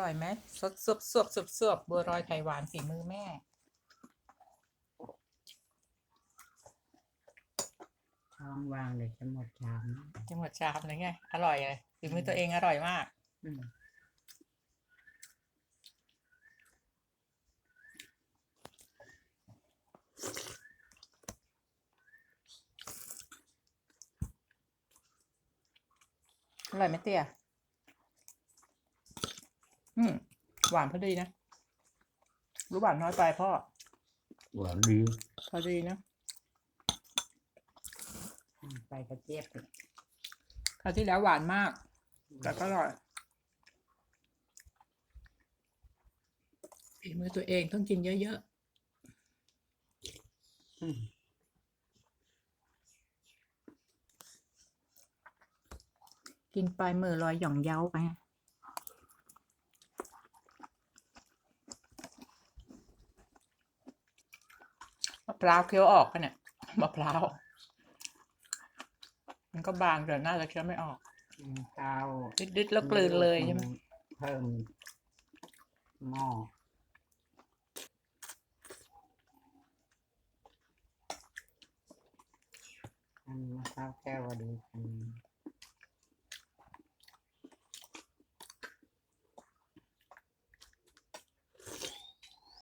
ร่อยไหมสดสวบสวบสวบสวบบัวรอยไข่หวานฝีมือแม่ท้องว่างเลยจะหมดชามจะหมดชามเลยไง อร่อยเลยฝีมือตัวเองอร่อยมาก อืมอร่อยไหมเตี้ย อืมหวานพอดีนะรู้หวานน้อยไปพ่อ หวานดีพอดีนะอืมไปกระเจี๊ยบเลยคราวที่แล้วหวานมาก แต่ก็อร่อยฝีมือตัวเองต้องกินเยอะอืมๆกินไปมือลอยหย่องเย้าไป มะพร้าวเคี้ยวออกกันเนี่ยมะพร้าว มันก็บางแต่น่าจะเคี้ยวไม่ออกอืมข้าวดิดๆแล้วกลืนเลยใช่ไหมเพิ่มหม้ออันมะพร้าวแก้วก็ดีอัน